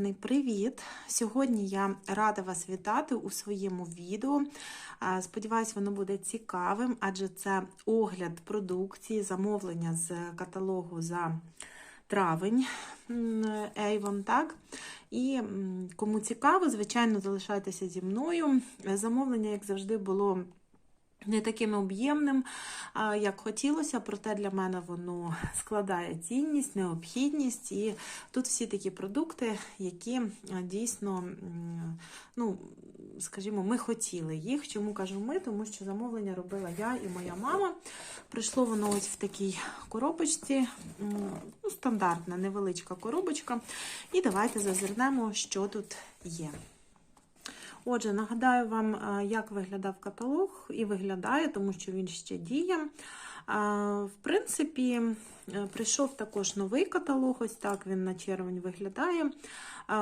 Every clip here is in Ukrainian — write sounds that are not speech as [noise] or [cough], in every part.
Величезний привіт! Сьогодні я рада вас вітати у своєму відео. Сподіваюсь, воно буде цікавим, адже це огляд продукції, замовлення з каталогу за травень Avon, так? І кому цікаво, звичайно, залишайтеся зі мною. Замовлення, як завжди, було не таким об'ємним, як хотілося, проте для мене воно [laughs] складає цінність, необхідність. І тут всі такі продукти, які дійсно, ну, скажімо, ми хотіли їх. Чому кажу ми? Тому що замовлення робила я і моя мама. Прийшло воно ось в такій коробочці, ну, стандартна, невеличка коробочка. І давайте зазирнемо, що тут є. Отже, нагадаю вам, е, як виглядав каталог, і виглядає, тому що він ще діє. Е, В принципі, прийшов також новий каталог, ось так він на червень виглядає. Е,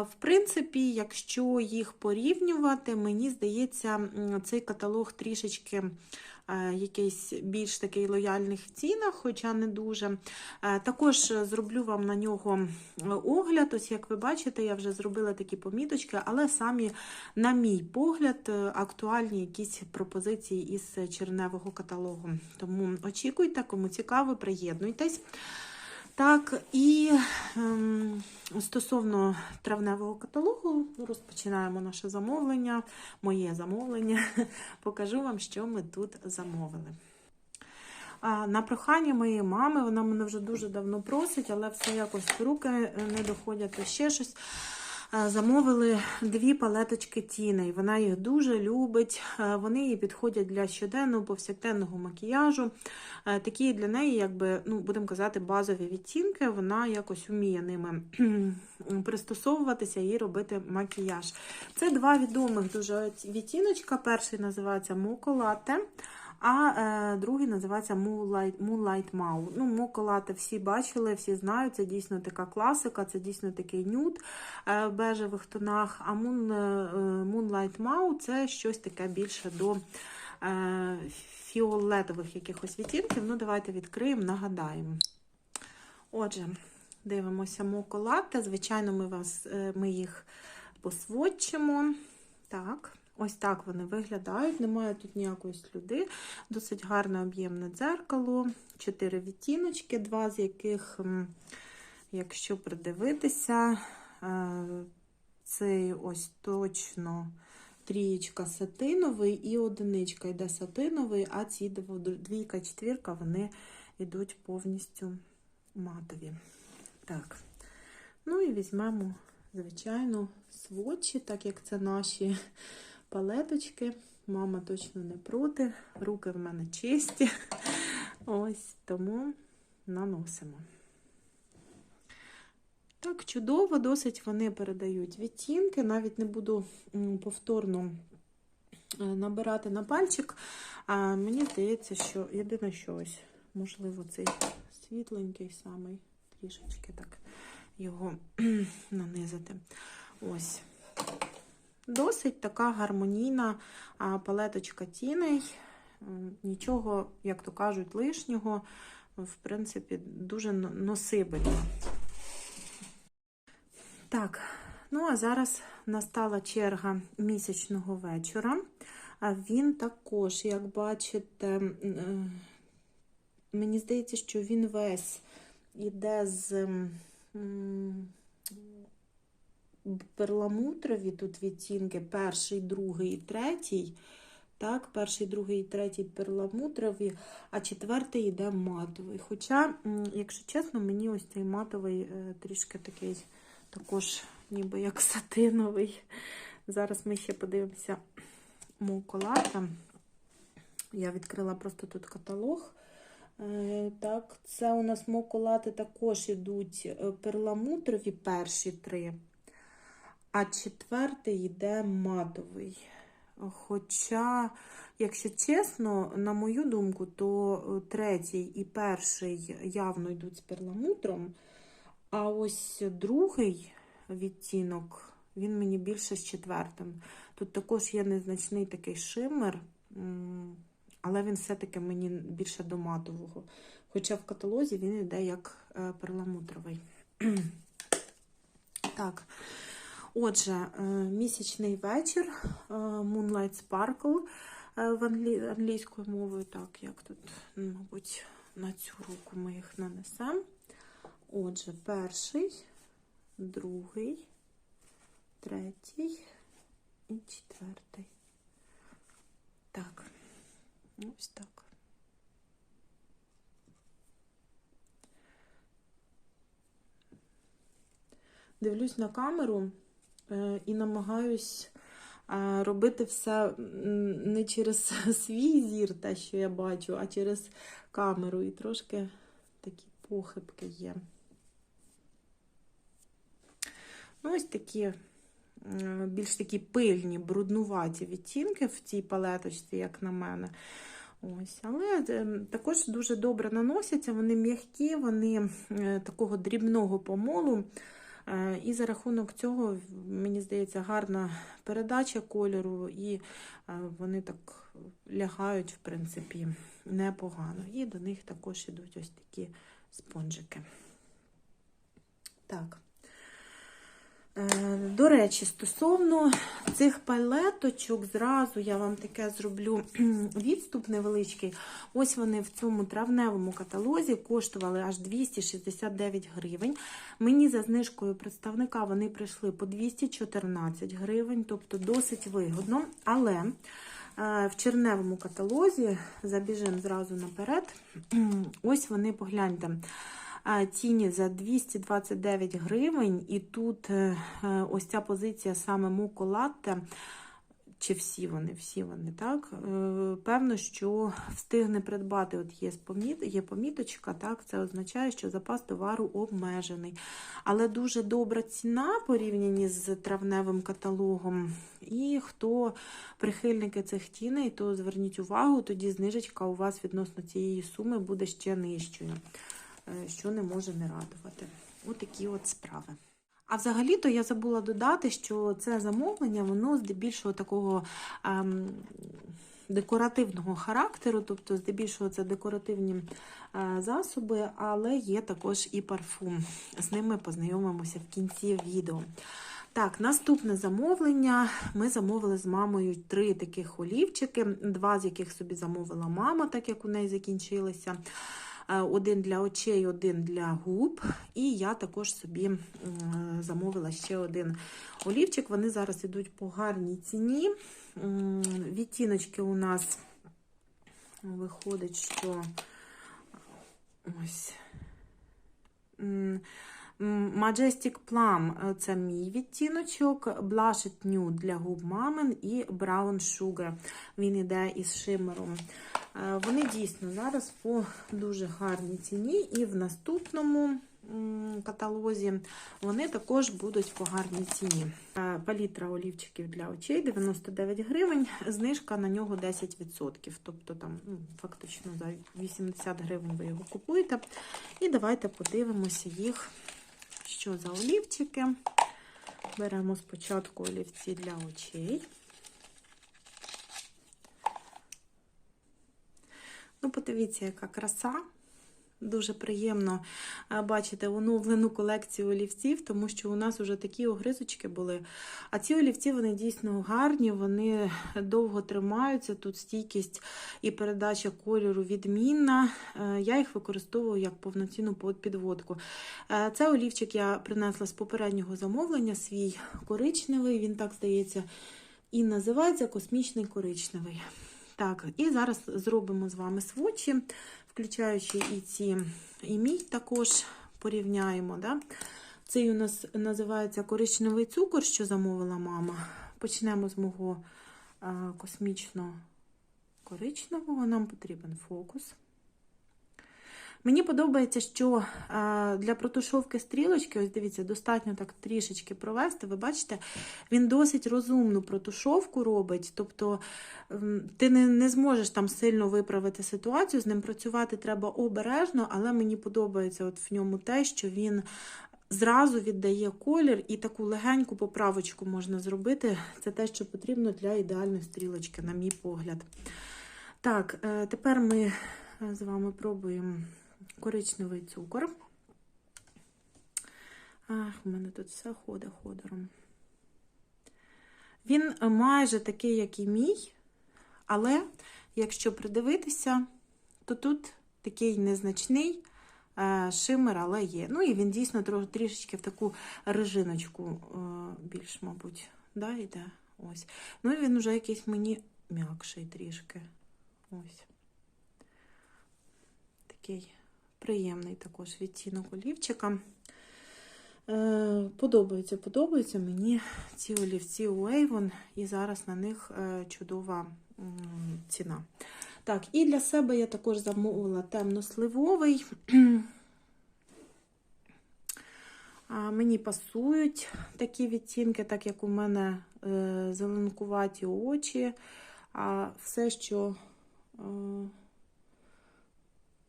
В принципі, якщо їх порівнювати, мені здається, цей каталог трішечки е, якийсь більш такий лояльний в цінах, хоча не дуже. Е, Також е, зроблю вам на нього е, огляд. Ось як ви бачите, я вже зробила такі поміточки, але самі, на мій погляд, е, актуальні якісь пропозиції із черневого каталогу. Тому очікуйте, кому цікаво, приєднуйтесь. Так, і ем, стосовно травневого каталогу, розпочинаємо наше замовлення, моє замовлення. [laughs] Покажу вам, що ми тут замовили. А, На прохання моєї мами, вона мене вже дуже давно просить, але все якось руки не доходять, ще щось. Е, Замовили дві палеточки тіней. Вона їх дуже любить. Е, Вони їй підходять для щоденного повсякденного макіяжу. Е, Такі для неї, якби, ну, будемо казати, базові відтінки. Вона якось вміє ними [clears throat] пристосовуватися і робити макіяж. Це два відомих дуже відтіночка. Перший називається Моколате. А е, другий називається Moonlight, Moonlight Mau. Ну, Моколати всі бачили, всі знають. Це дійсно така класика, це дійсно такий нюд е, в бежевих тонах. А Moon, е, Moonlight Mau це щось таке більше до е, фіолетових якихось відтінків. Ну, давайте відкриємо, нагадаємо. Отже, дивимося моколати. Звичайно, ми, вас, е, ми їх посводчимо. Так. Ось так вони виглядають, немає тут ніякої слюди. Досить гарне об'ємне дзеркало, чотири відтіночки, два з яких, якщо придивитися, е, цей ось точно трієчка сатиновий і одиничка йде сатиновий, а ці двійка, четвірка, вони йдуть повністю матові. Так. Ну і візьмемо, звичайно, сводчі, так як це наші палеточки. Мама точно не проти. Руки в мене чисті. Ось тому наносимо. Так, чудово, досить вони передають відтінки. Навіть не буду повторно е, набирати на пальчик. А мені здається, що єдине що ось, можливо, цей світленький самий трішечки так його [clears throat] нанизати. Ось. Досить така гармонійна палеточка тіней. Нічого, як то кажуть, лишнього, в принципі, дуже но- носибельно. Так, ну а зараз настала черга місячного вечора. Він також, як бачите, е, мені здається, що він весь іде з перламутрові тут відтінки, перший, другий і третій. Так, перший, другий і третій перламутрові, а четвертий йде матовий. Хоча, якщо чесно, мені ось цей матовий е, трішки такий також ніби як [laughs] сатиновий. Зараз ми ще подивимося моколата. Я відкрила просто тут каталог. Е, Так, це у нас моколати також ідуть е, перламутрові перші три, а четвертий йде матовий. Хоча, якщо чесно, на мою думку, то е, третій і перший явно йдуть з перламутром, а ось другий відтінок, він мені більше з четвертим. Тут також є незначний такий шимер, але він все-таки мені більше до матового. Хоча в каталозі він йде як е, перламутровий. [clears throat] Так, отже, е, місячний вечір, е, Moonlight Sparkle е, в англі... англійською мовою. Так, як тут, ну, мабуть, на цю руку ми їх нанесемо. Отже, перший, другий, третій і четвертий. Так, ось так. Дивлюсь на камеру і намагаюсь е, робити все не через [laughs] свій зір, те, що я бачу, а через камеру. І трошки такі похибки є. Ну, ось такі е, більш такі пильні, бруднуваті відтінки в цій палеточці, як на мене. Ось, Але е, також дуже добре наносяться, вони м'які, вони е, такого дрібного помолу. Е, І за рахунок цього, мені здається, гарна передача кольору, і е, вони так лягають, в принципі, непогано. І до них також ідуть ось такі спонжики. Так. Е, До речі, стосовно цих палеточок, зразу я вам таке зроблю [clears throat] відступ невеличкий. Ось вони в цьому травневому каталозі коштували аж 269 гривень. Мені за знижкою представника вони прийшли по 214 гривень, тобто досить вигодно. Але е, в черневому каталозі, забіжимо зразу наперед, [clears throat] ось вони погляньте. Тіні за 229 гривень, і тут е, е, ось ця позиція саме Моко Латте, чи всі вони, всі вони, так? Е, Певно, що встигне придбати, от є, є поміточка, так? Це означає, що запас товару обмежений. Але дуже добра ціна порівняні з травневим каталогом. І хто прихильники цих тіней, то зверніть увагу, тоді знижечка у вас відносно цієї суми буде ще нижчою. Е, що не може не радувати. Отакі от справи. А взагалі-то я забула додати, що це замовлення, воно здебільшого такого ем, декоративного характеру, тобто, здебільшого, це декоративні е, засоби, але є також і парфум. З ними познайомимося в кінці відео. Так, наступне замовлення. Ми замовили з мамою три таких олівчики, два з яких собі замовила мама, так як у неї закінчилися. Один для очей, один для губ. І я також собі замовила ще один олівчик. Вони зараз йдуть по гарній ціні. Відтіночки у нас виходить, що ось. Majestic Plum це мій відтіночок, Blush Nude для губ мамин і Brown Sugar. Він іде із шимером. Вони дійсно зараз по дуже гарній ціні, і в наступному каталозі вони також будуть по гарній ціні. Палітра олівчиків для очей 99 гривень, знижка на нього 10%. Тобто там ну, фактично за 80 гривень ви його купуєте. І давайте подивимося їх, що за олівчики. Беремо спочатку олівці для очей. Ну, подивіться, яка краса. Дуже приємно бачити оновлену колекцію олівців, тому що у нас вже такі огризочки були. А ці олівці вони дійсно гарні, вони довго тримаються. Тут стійкість і передача кольору відмінна. Е, я їх використовую як повноцінну підводку. Е, це олівчик я принесла з попереднього замовлення, свій коричневий, він так здається, і називається космічний коричневий. Так, і зараз зробимо з вами свочі, включаючи і ці і мій також порівняємо. Да? Цей у нас називається коричневий цукор, що замовила мама. Почнемо з мого космічно-коричневого. Нам потрібен фокус. Мені подобається, що для протушовки стрілочки, ось дивіться, достатньо так трішечки провести. Ви бачите, він досить розумну протушовку робить. Тобто ти не не зможеш там сильно виправити ситуацію, з ним працювати треба обережно, але мені подобається от в ньому те, що він. Зразу віддає колір і таку легеньку поправочку можна зробити. Це те, що потрібно для ідеальної стрілочки, на мій погляд. Так, е, тепер ми з вами пробуємо коричневий цукор. Ах, у мене тут все ходить ходором. Він майже такий, як і мій, але якщо придивитися, то тут такий незначний е, шимер, але є. Ну і він дійсно трішечки в таку режиночку е, більш, мабуть, да, йде. Ось. Ну і він вже якийсь мені м'якший трішки. Ось. Такий приємний також відтінок олівчика. Е, Подобається, подобаються мені ці олівці у Avon, і зараз на них е, чудова ціна. Так, і для себе я також замовила темно-сливовий. Мені пасують такі відтінки, так як у мене е, зеленкуваті очі, а все, що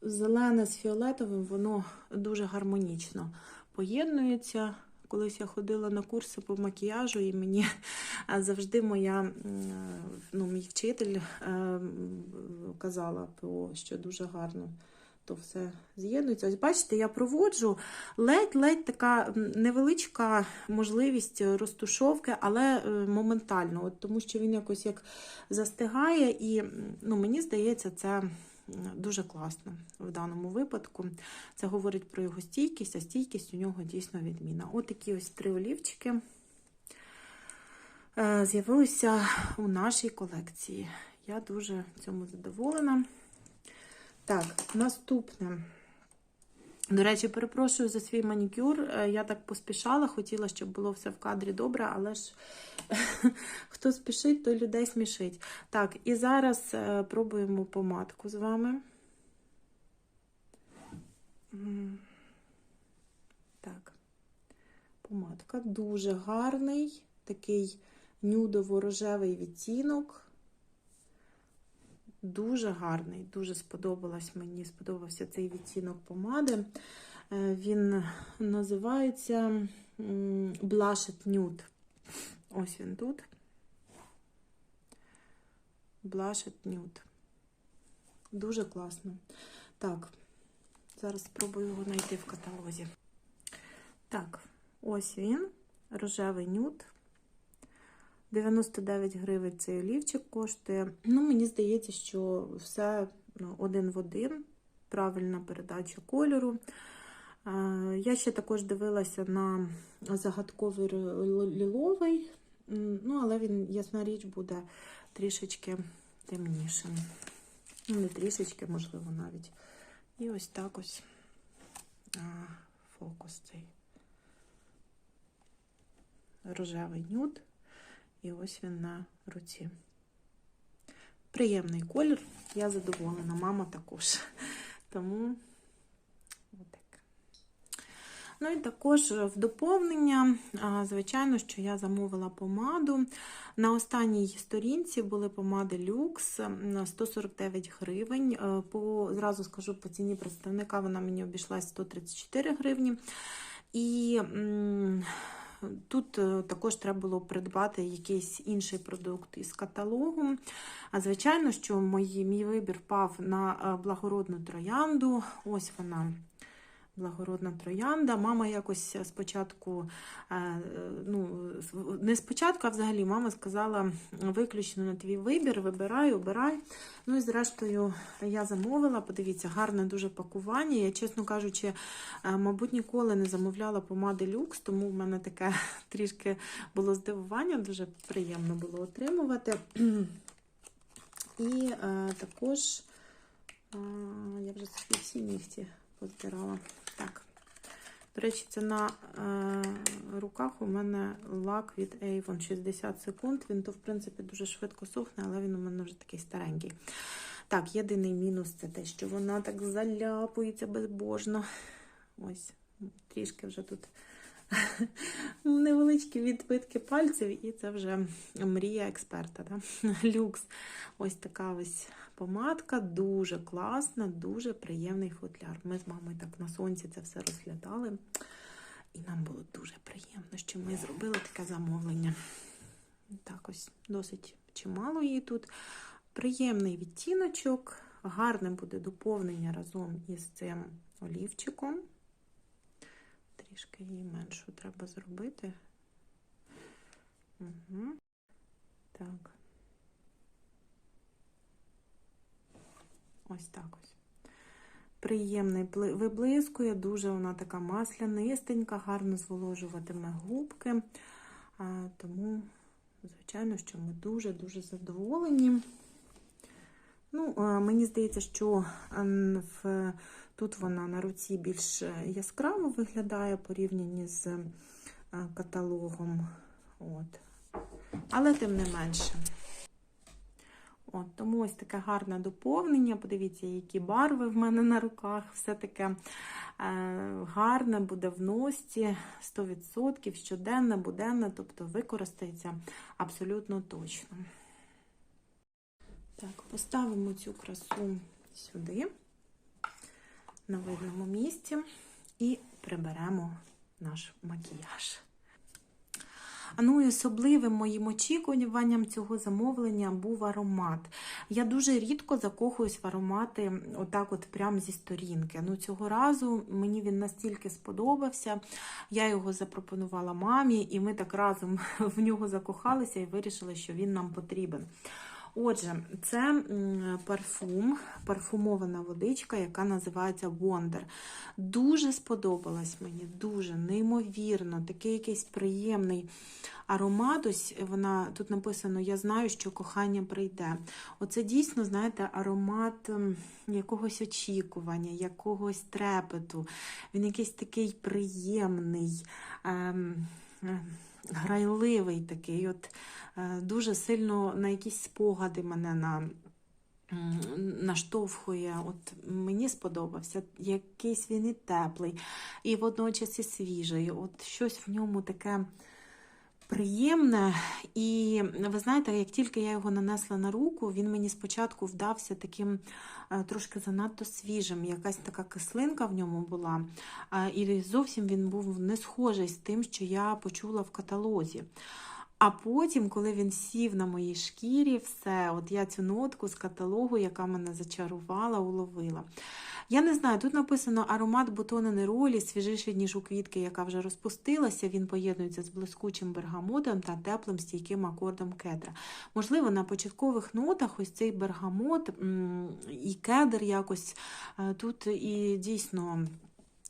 зелене з фіолетовим, воно дуже гармонічно поєднується. Колись я ходила на курси по макіяжу, і мені завжди моя ну, мій вчитель е, казала, що дуже гарно то все з'єднується. Ось бачите, я проводжу ледь-ледь така невеличка можливість розтушовки, але е, моментально, от, тому що він якось як застигає, і ну, мені здається, це дуже класно в даному випадку. Це говорить про його стійкість, а стійкість у нього дійсно відміна. От такі ось три олівчики е, з'явилися у нашій колекції. Я дуже цьому задоволена. Так, наступне. До речі, перепрошую за свій манікюр. Е, Я так поспішала, хотіла, щоб було все в кадрі добре, але ж [laughs] хто спішить, той людей смішить. Так, і зараз е, пробуємо помадку з вами. Так, помадка дуже гарний, такий нюдово-рожевий відтінок. Дуже гарний, дуже сподобалась мені, сподобався цей відтінок помади. Е, Він називається м, Blushed Nude. Ось він тут. Blushed Nude. Дуже класно. Так, зараз спробую його знайти в каталозі. Так, ось він, рожевий нюд. 99 гривень цей олівчик коштує. Ну, мені здається, що все ну, один в один, правильна передача кольору. Е, Я ще також дивилася на загадковий ліловий, ну, але він, ясна річ, буде трішечки темнішим. Ну, не трішечки, можливо, навіть. І ось так ось а, фокус цей рожевий нюд. І ось він на руці. Приємний колір, я задоволена, мама також. Тому отак. Ну і також в доповнення, звичайно, що я замовила помаду. На останній сторінці були помади люкс 149 гривень. Е, По, зразу скажу, по ціні представника вона мені обійшлась 134 гривні. І м, Тут е, також треба було придбати якийсь інший продукт із каталогу. А звичайно, що мій, мій вибір пав на е, благородну троянду. Ось вона. Благородна троянда. Мама якось спочатку, е, ну, не спочатку, а взагалі мама сказала виключно на твій вибір, вибирай, обирай. Ну і зрештою я замовила, подивіться, гарне дуже пакування. Я, чесно кажучи, е, мабуть, ніколи не замовляла помади люкс, тому в мене таке [laughs] трішки було здивування, дуже приємно було отримувати. І е, також е, я вже собі всі нігті позбирала. Так. До речі, це на е, руках у мене лак від Avon 60 секунд. Він то, в принципі, дуже швидко сухне, але він у мене вже такий старенький. Так, єдиний мінус це те, що вона так заляпується безбожно. Ось, трішки вже тут [laughs] невеличкі відбитки пальців, і це вже мрія експерта. Да? [laughs] Люкс. Ось така ось помадка, дуже класна, дуже приємний футляр. Ми з мамою так на сонці це все розглядали. І нам було дуже приємно, що ми зробили таке замовлення. Так, ось досить чимало її тут. Приємний відтіночок, гарне буде доповнення разом із цим олівчиком. Трішки її меншу треба зробити. Угу. Так. Ось так ось. Приємний виблискує, дуже вона така маслянистенька, гарно зволожуватиме губки. А, тому, звичайно, що ми дуже-дуже задоволені. Ну, мені здається, що в, тут вона на руці більш е, яскраво виглядає порівняно з е, каталогом. От. Але тим не менше. От, тому ось таке гарне доповнення. Подивіться, які барви в мене на руках. Все таке е, гарне буде в носці 100%, щоденне, буденне, тобто використається абсолютно точно. Так, поставимо цю красу сюди, на видному місці, і приберемо наш макіяж. Ну і особливим моїм очікуванням цього замовлення був аромат. Я дуже рідко закохуюсь в аромати отак от прямо зі сторінки. Ну цього разу мені він настільки сподобався. Я його запропонувала мамі, і ми так разом [laughs] в нього закохалися і вирішили, що він нам потрібен. Отже, це парфум, парфумована водичка, яка називається Wonder. Дуже сподобалась мені, дуже неймовірно, такий якийсь приємний аромат. Ось вона тут написано: Я знаю, що кохання прийде. Оце дійсно, знаєте, аромат якогось очікування, якогось трепету. Він якийсь такий приємний. Ем, ем, Грайливий такий, от е, дуже сильно на якісь спогади мене на, наштовхує. От мені сподобався. Якийсь він і теплий, і водночас і свіжий. От щось в ньому таке приємне. І ви знаєте, як тільки я його нанесла на руку, він мені спочатку вдався таким е, трошки занадто свіжим. Якась така кислинка в ньому була. І зовсім він був не схожий з тим, що я почула в каталозі. А потім, коли він сів на моїй шкірі, все, от я цю нотку з каталогу, яка мене зачарувала, уловила. Я не знаю, тут написано аромат бутони неролі, свіжіший, ніж у квітки, яка вже розпустилася. Він поєднується з блискучим бергамотом та теплим стійким акордом кедра. Можливо, на початкових нотах ось цей бергамот і кедр якось е, тут і дійсно.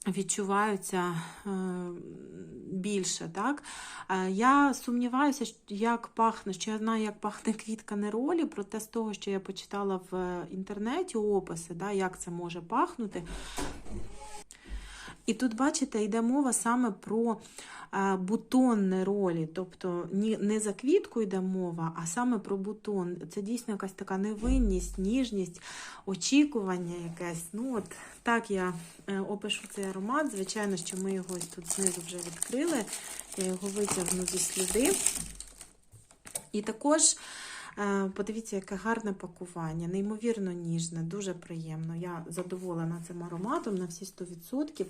Відчуваються е, більше, так? Е, Я сумніваюся, як пахне, що я знаю, як пахне квітка неролі, проте з того, що я почитала в інтернеті описи, да, як це може пахнути. І тут, бачите, йде мова саме про е, бутон неролі, тобто не за квітку йде мова, а саме про бутон. Це дійсно якась така невинність, ніжність, очікування якесь. Ну от Так я е, опишу цей аромат. Звичайно, що ми його ось тут знизу вже відкрили. Я його витягну зі сліди. І також подивіться, яке гарне пакування, неймовірно ніжне, дуже приємно. Я задоволена цим ароматом на всі 100%.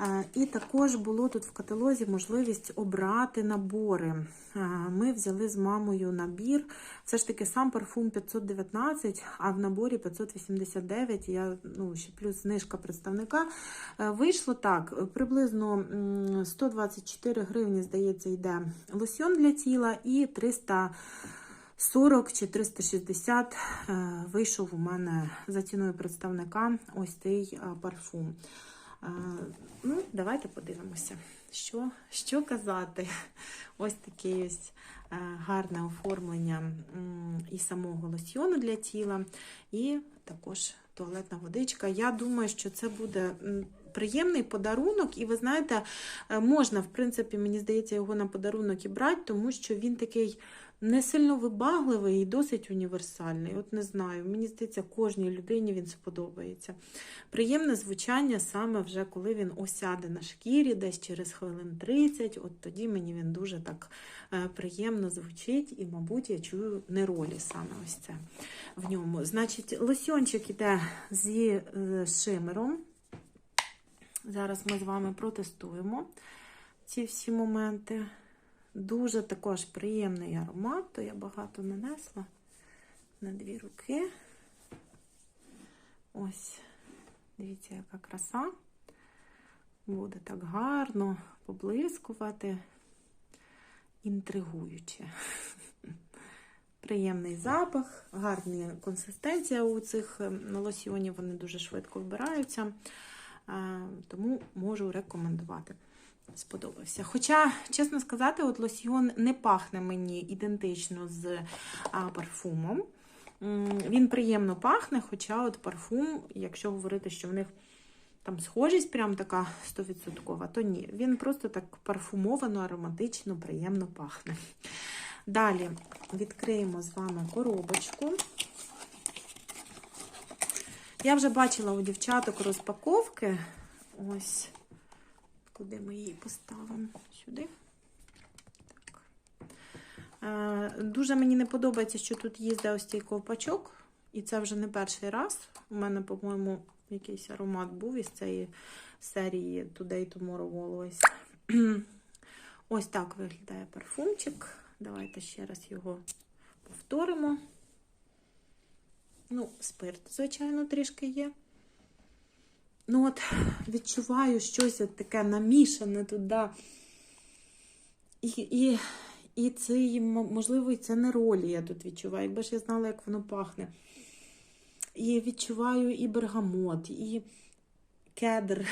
Е, І також було тут в каталозі можливість обрати набори. Е, Ми взяли з мамою набір. Все ж таки сам парфум 519, а в наборі 589. Я, ну, ще плюс знижка представника. Е, Вийшло так: приблизно 124 гривні, здається, йде лосьон для тіла, і 340 чи 360 е, вийшов у мене за ціною представника ось цей е, парфум. Е, Ну, давайте подивимося, що, що казати. Ось такий ось гарне оформлення і самого лосьйону для тіла, і також туалетна водичка. Я думаю, що це буде приємний подарунок, і ви знаєте, е, можна, в принципі, мені здається, його на подарунок і брати, тому що він такий не сильно вибагливий і досить універсальний. От не знаю, мені здається, кожній людині він сподобається. Приємне звучання саме вже коли він осяде на шкірі, десь через хвилин 30, от тоді мені він дуже так е, приємно звучить, і, мабуть, я чую неролі саме ось це в ньому. Значить, лосьончик іде зі е, шимером. Зараз ми з вами протестуємо ці всі моменти. Дуже також приємний аромат, то я багато нанесла на дві руки. Ось, дивіться, яка краса. Буде так гарно поблискувати, інтригуюче. Приємний запах, гарна консистенція у цих лосьйонів, вони дуже швидко вбираються, тому можу рекомендувати. Сподобався. Хоча, чесно сказати, от лосьйон не пахне мені ідентично з парфумом. Він приємно пахне, хоча от парфум, якщо говорити, що в них там схожість прям така 100%, то ні. Він просто так парфумовано, ароматично, приємно пахне. Далі відкриємо з вами коробочку. Я вже бачила у дівчаток розпаковки. Ось, куди ми її поставимо? Сюди. Так. Е, Дуже мені не подобається, що тут їздить ось цей ковпачок. І це вже не перший раз. У мене, по-моєму, якийсь аромат був із цієї серії Today Tomorrow Always. Ось так виглядає парфумчик. Давайте ще раз його повторимо. Ну, спирт, звичайно, трішки є. Ну, от, [sighs] відчуваю щось от таке намішане туди. І, і, і це, можливо, і це не ролі я тут відчуваю. Якби ж я знала, як воно пахне. І відчуваю і бергамот, і кедр.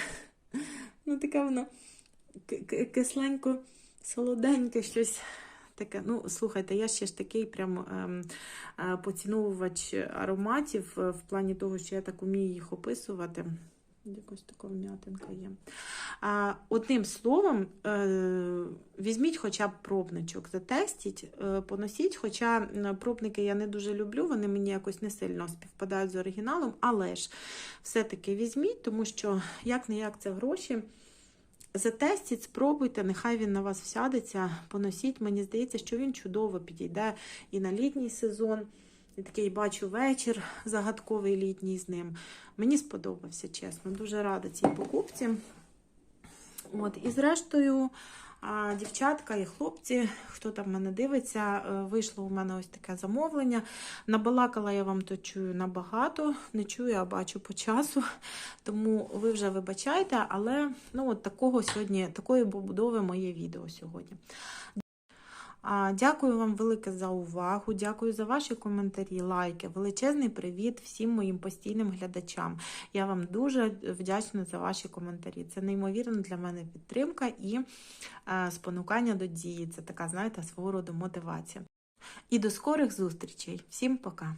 [laughs] Ну, таке воно кисленько, солоденьке щось таке. Ну, слухайте, я ще ж такий прям ем, е, поціновувач ароматів в плані того, що я так умію їх описувати. Якось така вм'ятинка є. А, Одним словом, е, візьміть хоча б пробничок, затестіть, е, поносіть. Хоча пробники я не дуже люблю, вони мені якось не сильно співпадають з оригіналом, але ж все-таки візьміть, тому що як не як це гроші. Затестіть, спробуйте, нехай він на вас всядеться, поносіть. Мені здається, що він чудово підійде і на літній сезон. І такий бачу вечір загадковий літній з ним. Мені сподобався, чесно. Дуже рада цій покупці. От, І зрештою, дівчатка і хлопці, хто там мене дивиться, вийшло у мене ось таке замовлення. Набалакала я вам то чую набагато, не чую, а бачу по часу. [laughs] Тому ви вже вибачайте, але ну, от такого сьогодні, такої побудови моє відео сьогодні. Дякую вам велике за увагу. Дякую за ваші коментарі, лайки. Величезний привіт всім моїм постійним глядачам. Я вам дуже вдячна за ваші коментарі. Це неймовірна для мене підтримка і спонукання до дії. Це така, знаєте, свого роду мотивація. І до скорих зустрічей. Всім пока!